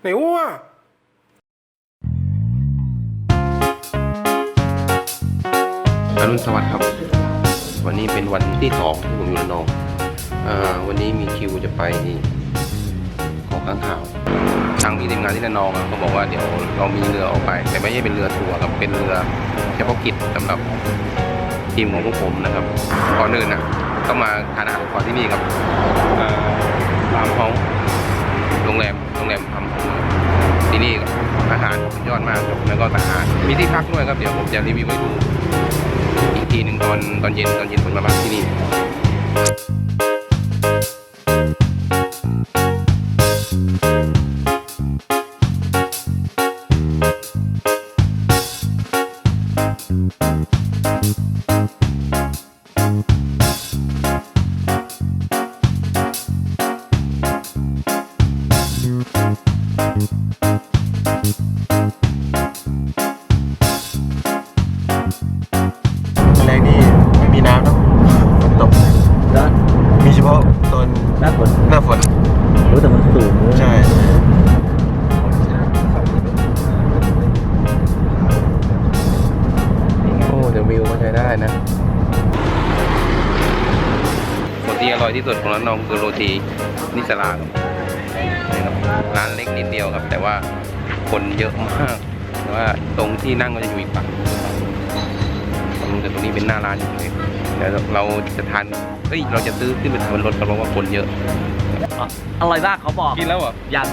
ไหนวะอรุณสวัสดิ์ครับ วันนี้เป็นวันที่สองที่ผมอยู่ระนองอ่าวันนี้มีคิวจะไปขอข้างข่าวทางพี่ทีมงานที่ระนองอะเขาบอกว่าเดี๋ยวเรามีเรือออกไป แต่ไม่ใช่เป็นเรือทัวร์ครับเป็นเรือเฉพาะกิจสำหรับทีมของพวกผมนะครับก่อนอื่นนะต้องมาทานอาหารก่อนที่นี่ครับ จะรีวิวให้ดูอีกทีหนึ่งตอนตอนเย็นตอนเย็นผมมาพักที่นี่ โรตีอร่อยที่สุดของร้านน้องคือโรตีนิสลาครับนี่ครับร้านเล็กนิดเดียวครับ แต่ว่าคนเยอะมากแต่ว่าตรงที่นั่งก็จะอยู่อีกฝั่งตรงแต่ตรงนี้เป็นหน้าร้านอยู่เลยเดี๋ยวเราจะทานเฮ้ยเราจะซื้อขึ้นไปทานบนรถกันเพราะว่าคนเยอะอร่อยมากเขาบอกกินแล้วเหรอยัง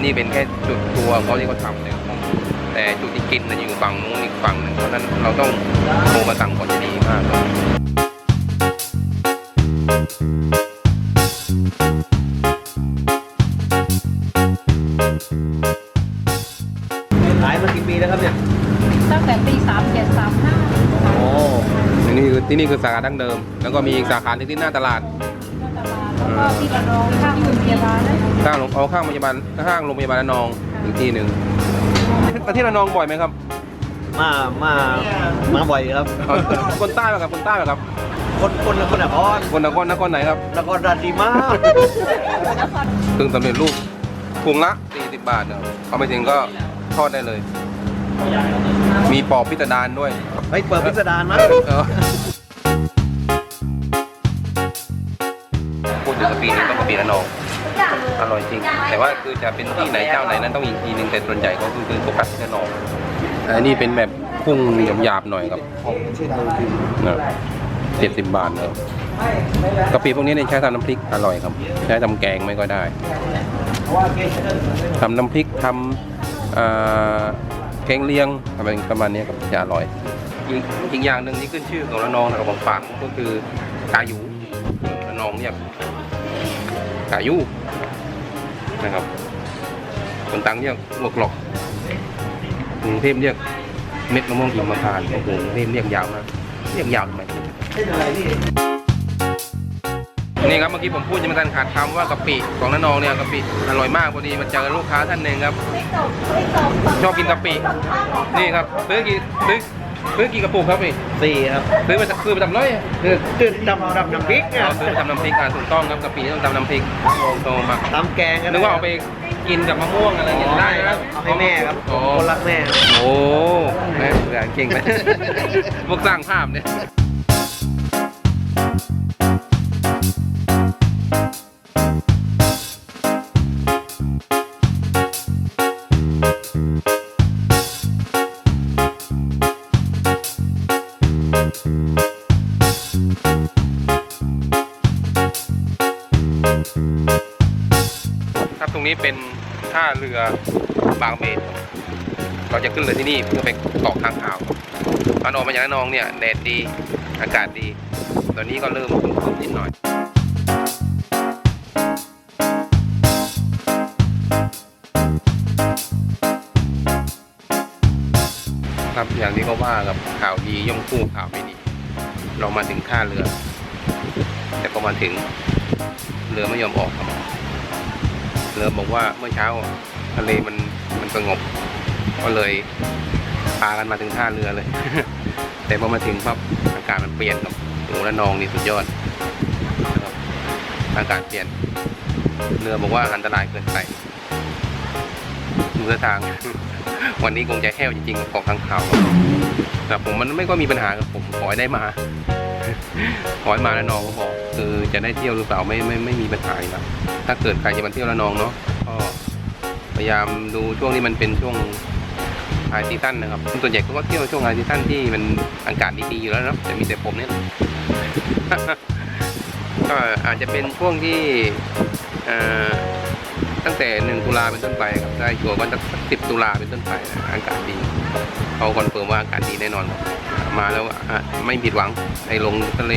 นะครับนี่เป็นแค่จุดทัวร์เขาที่เขาทำเลยครับแต่จุดที่กินน่ะอยู่ฝั่งนู้นอีกฝั่งหนึงเพราะฉะนั้นเราต้องโทรมาสั่งก่อนจะดีมากครับขายมากี่ปีแล้วครับเนี่ยตั้งแต่ปีสามเจ็ดสามห้าโอ้ที่นี่คือที่นี่คือสาขาดั้งเดิม แล้วก็มีอีกสาขาหนึงที่หน้าตลาด แล้วก็ที่ระนองข้างโรงพยาบาลนะข้างโรงเอาข้างโรงพยาบาลข้างโรงพยาบาลระนองอีกที่หนึ่งมาที่ระนองบ่อยไหมครับมา มา มาบ่อยครับ เอาคนใต้ไหมครับคนใต้ไหมครับคนคนคนนครคนนครนครไหนครับ นครราชสีมาเครื่องสำเร็จรูปถุงละ 40 บาทนะครับเอาไปถึงก็ทอดได้เลย มีปอบพิสดารด้วย เฮ้ยเปิดพิสดารมั้ย เออ ปินี่ต้องกะปิระนองอร่อยจริง แต่ว่าคือจะเป็นที่ไหนเจ้าไหนนั้นต้องอีกทีหนึงแต่ส่วนใหญ่ก็คือคือโฟกัสที่ระนองอันนี้เป็นแบบกุ้งหยาบๆหน่อยครับนะเจ็ดสิบบาทนะครับกะปิพวกนี้เนี่ยใช้ทำน้ำพริกอร่อยครับ ใช้ทำแกงไม่ก็ได้ทำน้ำพริกทำอ่าแกงเลียงอะไรประมาณนี้ครับจะอร่อยอีกอีกอย่างหนึ่งที่ขึ้นชื่อของระนองนะครับของฝากก็คือ กายูระนองเนี่ย กายู่นะครับคนตังเรียกลวกหลอกกรุงเทพเรียกเม็ดมะม่วงหิมพานต์โอ้โหกรุงเทพเรียกยาวมากเรียกยาวทำไมนี่ครับเมื่อกี้ผมพูดยังไม่ทันขาดคำว่ากะปิของระนองเนี่ยกะปิอร่อยมากพอดีมาเจอลูกค้าท่านหนึ่งครับ ชอบกินกะปินี่ครับซื้อกี่ซื้อ ซื้อกี่กระปุกครับนี่สี่ครับซื้อมาจากซื้อมาจากร้อยอะคือตื่นดำดำน้ำพริกอะเราซื้อมาทำน้ำพริกอะถูกต้องครับกะปิต้องทำน้ำพริกโตมาทำแกงกันนึกว่าเอาไปกินกับมะม่วงอะไรอย่างเงี้ยได้นะเอาให้แม่ครับโอ้คนรักแม่ โอ้แม่เสือเก่งไหมพวกสร้างภาพเนี่ย นี้เป็นท่าเรือบางเมตเราจะขึ้นเรือที่นี่เพื่อไปเกาทางข่าวพานออกมาอย่างนองเนี่ยแดดดีอากาศดี ตอนนี้ก็เริ่มขึ้นนิดหน่อยครับอย่างที่เขาว่ากับข่าวดีย่อมคู่ข่าวไม่ดี เรามาถึงท่าเรือ แต่พอมาถึงเรือไม่ยอมออกครับ เรือบอกว่าเมื่อเช้าทะเลมันมันสงบ ก็เลยพากันมาถึงท่าเรือเลย แต่พอมาถึงปั๊บอากาศมันเปลี่ยนครับโอ้ละนองนี่สุดยอดอากาศเปลี่ยน เรือบอกว่าอันตรายเกินไปเรือทาง วันนี้คงจะแห้วจริงๆของทางเขาแต่ผมมันไม่ก็มีปัญหากับผมขอให้ได้มา ขอให้มาแล้วนองก็พอคือจะได้เที่ยวหรือเปล่าไม่ไม่ไม่มีปัญหาอยู่แล้วถ้าเกิดใครจะมาเที่ยวละนองเนาะก็พยายามดูช่วงที่มันเป็นช่วงไฮซีซั่นนะครับส่วนใหญ่ก็เที่ยวช่วงไฮซีซั่นที่มันอากาศดีๆอยู่แล้วนะแต่มีแต่ผมเนี่ยก็อาจจะเป็นช่วงที่อ่อ ตั้งแต่หนึ่งตุลาเป็นต้นไปครับได้ชัวร์ว่าจะสิบตุลาเป็นต้นไปนะอากาศดีเขาคอนเฟิร์มว่าอากาศดีแน่นอนครับมาแล้วไม่ผิดหวังไอ้ลงทะเล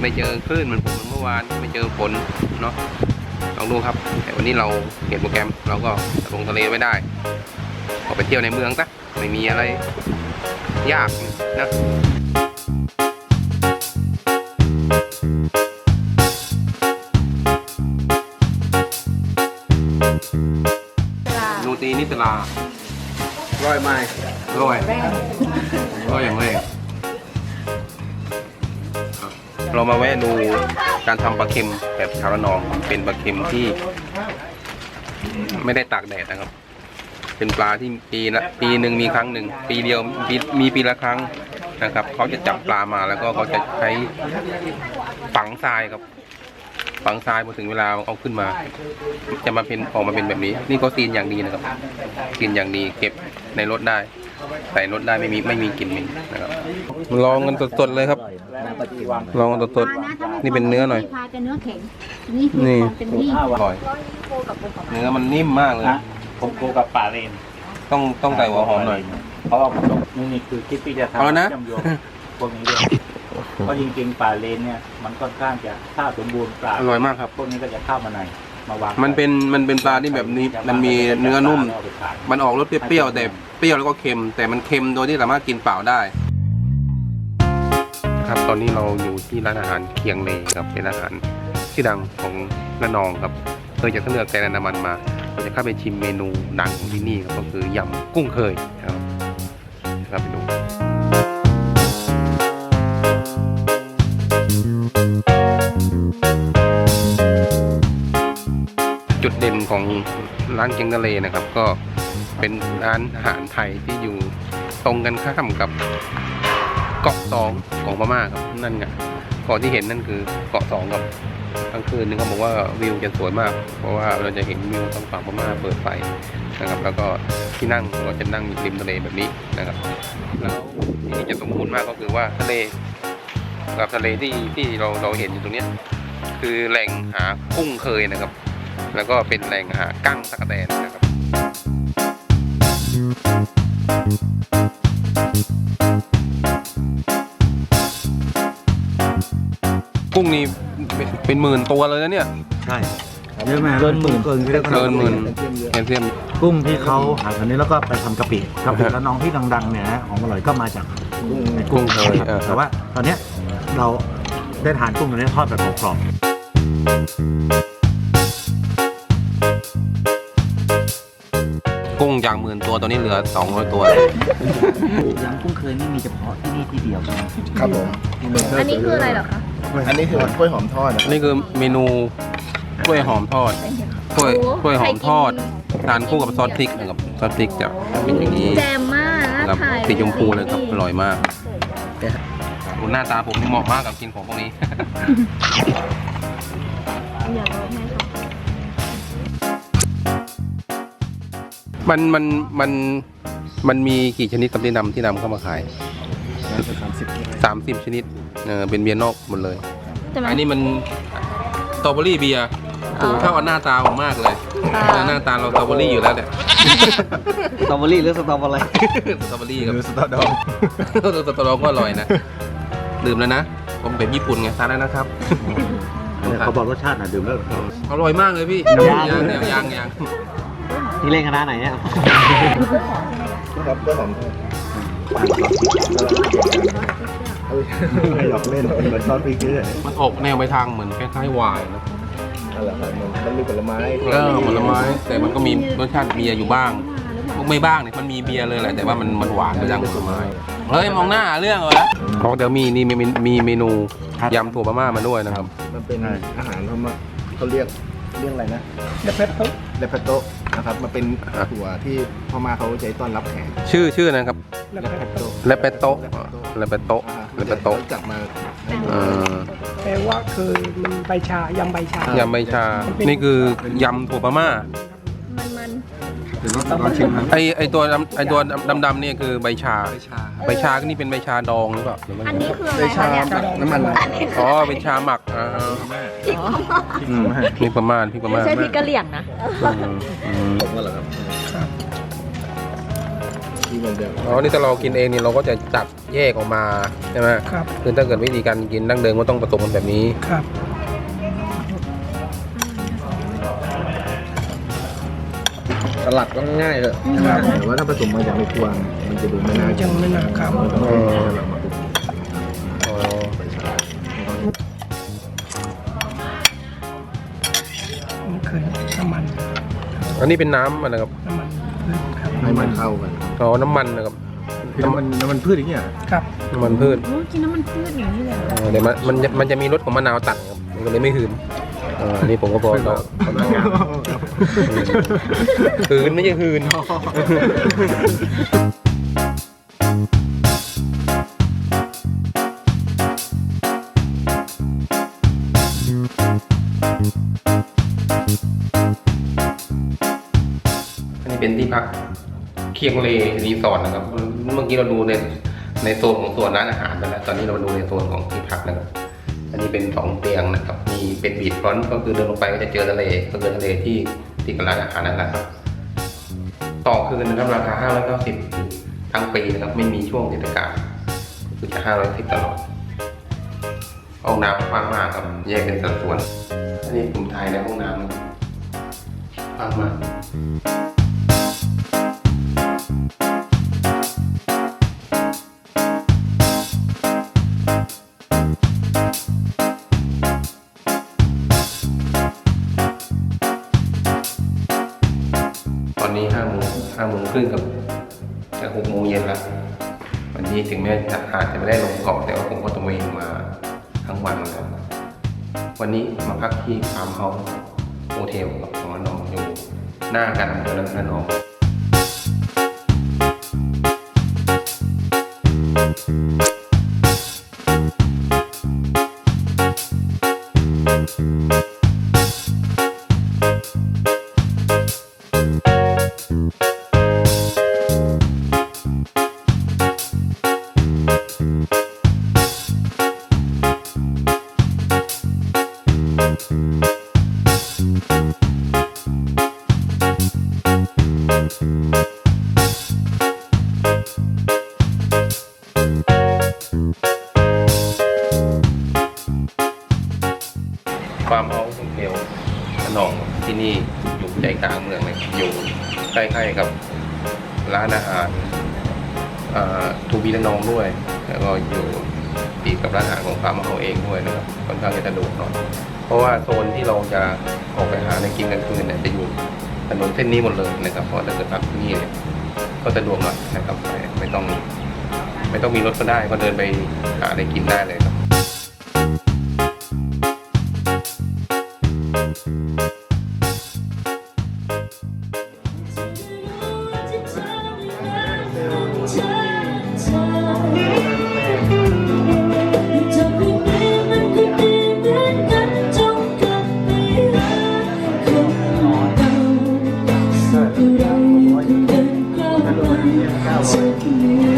ไม่เจอคลื่นเหมือนผมเมื่อวานไม่เจอฝนเนาะลองดูครับแต่วันนี้เราเห็นโปรแกรมเราก็ลงทะเลไม่ได้ออกไปเที่ยวในเมืองซะไม่มีอะไรยากนะ ตีนิตลาร้อยไม้ร้อยร้อยอย่างแรกเรามาแวะดูการทำปลาเค็มแบบชาวระนองเป็นปลาเค็มที่ไม่ได้ตากแดดนะครับ เป็นปลาที่ปีละปีหนึ่งมีครั้งหนึ่งปีเดียวมีมีปีละครั้งนะครับเขาจะจับปลามาแล้วก็เขาจะใช้ฝังทรายครับ ฝังทรายพอถึงเวลาเอาขึ้นมา จะมาเป็นออกมาเป็นแบบนี้ นี่ก็ซีนอย่างดีนะครับซีนอย่างดีเก็บในรถได้ใส่รถได้ไม่มีไม่มีกลิ่นเหม็นนะครับลองกันสดๆเลยครับ ลองกันสดๆนี่เป็นเนื้อหน่อยพาจะเนื้อแข็งนี่คือนี่ความเป็นนี่อร่อยเนื้อมันนิ่มมากเลยนะผมโกกับป่าเลนต้องต้องใส่หัวหอมหน่อยเพราะว่าผมต้องนี่นี่คือคิดที่จะทำเอาแล้วนะชื่อมโยงพวกนี้ด้วย เพราะจริงๆป่าเลนเนี่ยมันค่อนข้างจะถ้าสมบูรณ์ปลาอร่อยมากครับ พวกนี้ก็จะเข้ามาในมาวางมันเป็นมันเป็นปลาที่แบบนี้มันมีเนื้อนุ่มาไปขายมันออกรสเปรี้ยวๆแต่เปรี้ยวแล้วก็เค็ม แต่มันเค็มโดยที่สามารถกินเปล่าได้ครับตอนนี้เราอยู่ที่ร้านอาหารเคียงเลครับเป็นร้านอาหารชื่อดังของระนองครับเคยจากท่าเรือแกลนนามันมาเราจะเข้าไปชิมเมนูดังของที่นี่ครับก็คือยำกุ้งเคยครับครับไปดู ดเด่นของร้านเคียงทะเลนะครับ ก็เป็นร้านอาหารไทยที่อยู่ตรงกันข้ามกับเกาะสองของพม่าครับนั่นไงเกาะที่เห็นนั่นคือเกาะสองครับกลางคืนนึงเขาบอกว่าวิวจะสวยมาก เพราะว่าเราจะเห็นวิวทางฝั่งพม่าเปิดไฟนะครับ แล้วก็ที่นั่งเราจะนั่งอยู่ริมทะเลแบบนี้นะครับแล้วที่นี่จะสมบูรณ์มากก็คือว่าทะเลกับทะเลที่ที่เราเราเห็นอยู่ตรงเนี้ยคือแหล่งหากุ้งเคยนะครับ แล้วก็เป็นแหล่งหากั้งตะกแตนนะครับกุ้งนี่เป็นเป็นหมื่นตัวเลยนะเนี่ย ใช่เยอะมากเกินหมื่นเกินเกินหมื่นแคลเซียมกุ้งที่เขาหาตอนนี้แล้วก็ไปทำกะปิกะปิแล้วน้องที่ดังๆเนี่ยนะของอร่อยก็มาจากในกุ้งเคยเออแต่ว่าตอนเนี้ยเราได้ทานกุ้งตัวนี้ทอดแบบกรอบ กุ้งจากหมื่นตัวตอนนี้เหลือสองร้อยตัวยำกุ้งเคยนี่มีเฉพาะที่นี่ที่เดียวใช่ไหมครับผมอันนี้คืออะไรเหรอคะ อันนี้คือกล้วยหอมทอดนะนี่คือเมนูกล้วยหอมทอดกล้วยกล้วยหอมทอดทานคู่กับซอสพริกนะครับซอสพริกจะเป็นอย่างนี้แจมมากครับถ่ายสีชมพูเลยครับอร่อยมากดูหน้าตาผมนี่เหมาะมากกับกินของพวกนี้ อยากลองให้เขา มันมันมันมันมีกี่ชนิดครับที่นำที่นำเข้ามาขายๆสามสิบสามสิบชนิดเออเป็นเบียร์นอกหมดเลยใช่ไหมอันนี้มันสตรอเบอรี่เบียร์อ๋อถูกเข้ากับหน้าตาผมมากเลยอ่าเออหน้าตาเราสตรอเบอรี่อยู่แล้วเนี่ย สตรอเบอรี่หรือสตรอเบอรี่ สตรอเบอรี่ครับหรือสตอดองสตรอก็อร่อยนะดื่มแล้วนะ ผมเป็นญี่ปุ่นไงทานแล้วนะครับเนี่ยเขาบอกรสชาตินะดื่มแล้ว อร่อยมากเลยพี่ยัง ยังยังยังยัง นี่เล่นคณะไหนเนี่ยครับกล้วยหอมทอดไม่หยอกเล่นเหมือนซอสพริกเลยมันออกแนวไปทางเหมือนคล้ายๆไวน์นะนั่นแหละครับมันมันมีผลไม้เออผลไม้แต่มันก็มีรสชาติเบียร์อยู่บ้างไม่บ้างเนี่ยมันมีเบียร์เลยแหละแต่ว่ามันมันหวานไปทางผลไม้เฮ้ยมองหน้าเรื่องเหรอของเดี๋ยวมีนี่มีมีมีเมนูยำถั่วพม่ามาด้วยนะครับ มันเป็นอาหารพม่าเขาเรียกเรียกอะไรนะเดฟเฟตโต้ เดปโตนะครับมันเป็นถั่วที่พม่าเขาใช้ต้อนรับแขกชื่อชื่อนะครับเดปโตเลเปโตเลเปโตเลเปโตจับมาเออแปลว่าคือมันใบชายำใบชายำใบชา นี่คือยำถั่วพม่า มันมันเดี๋ยวเราลองชิมนะไอไอตัวดำไอตัวดำๆเนี่ยคือใบชาใบชาก็นี่เป็นใบชาดองหรือเปล่าหรือว่าอันนี้คืออะไรคะเนี่ยน้ำมันอ๋อเป็นชาหมักอ่าอืมพริกพม่าพริกพไม่ม่าใช่พริกกะเหรี่ยงนะอืมอืมผมก็เหรอครับที่มันจะอ๋อนี่ถ้าเรากินเองนี่เราก็จะจัดแยกออกมาใช่ไหมครับ คือถ้าเกิดวิธีการกินดั้งเดิมก็ต้องผสมกันแบบนี้ ครับ สลัดก็ง่ายเลยแต่ว่าถ้าผสมมาจากในครัวมันจะดูไม่น่ายังไม่น่าครับมันต้องเป็นสลัดมาอ๋อมันคือน้ำมันอันนี้เป็นน้ำมันนะครับน้ำมันพืชครับให้มันเข้ากันอ๋อน้ำมันนะครับน้ำมันน้ำมันพืชอย่างเงี้ยครับน้ำมันพืชโอ้กินน้ำมันพืชอย่างนี้เลยเหรอเออเดี๋ยวมันมันจะมันจะมีรสของมะนาวตัดครับมันก็เลยไม่หืนเอออันนี้ผมก็พอเราหืนไม่ใช่หืนอันนี้เป็นที่พักเคียงเลรีสอร์ทนะครับ เมื่อกี้เราดูในในโซนของส่วนร้านอาหารไปแล้ว ตอนนี้เรามาดูในโซนของที่พักนะครับ อันนี้เป็นสองเตียงนะครับ มีเป็นบีทฟรอนต์ก็คือเดินลงไปก็จะเจอทะเลก็คือทะเลที่ที่กับร้านอาหารนั่นแหละครับต่อคืนนะครับราคา 590 ทั้งปีนะครับไม่มีช่วงเทศกาลก็คือจะ 510 ตลอดห้องน้ำกว้างมากครับ แยกเป็นสัดส่วน อันนี้ผมถ่ายในห้องน้ำนะครับกว้างมาก รึ่งกับจะหกโมงเย็นแล้ววันนี้ถึงแม้จะอาจจะไม่ได้ลงเกาะแต่ว่าผมก็ตระเวนมาทั้งวันแล้ววันนี้มาพักที่ฟาร์มเฮาส์โฮเทลกับของระนองอยู่หน้ากันอำเภอระนอง ใกล้ๆกับร้านอาหารทูบีระนองด้วย แล้วก็อยู่ติดกับร้านอาหารของฟาร์มเฮาเองด้วยนะครับค่อนข้างจะสะดวกหน่อยเพราะว่าโซนที่เราจะออกไปหาในกินกลางคืนเนี่ยจะอยู่ถนนเส้นนี้หมดเลยนะครับเพราะถ้าเกิดพักที่นี่เนี่ก็สะดวกหน่อยนะครับไม่ไม่ต้อง ไม่ต้องมีรถก็ได้ก็เดินไปหาอะไรกินได้เลยครับ Lord.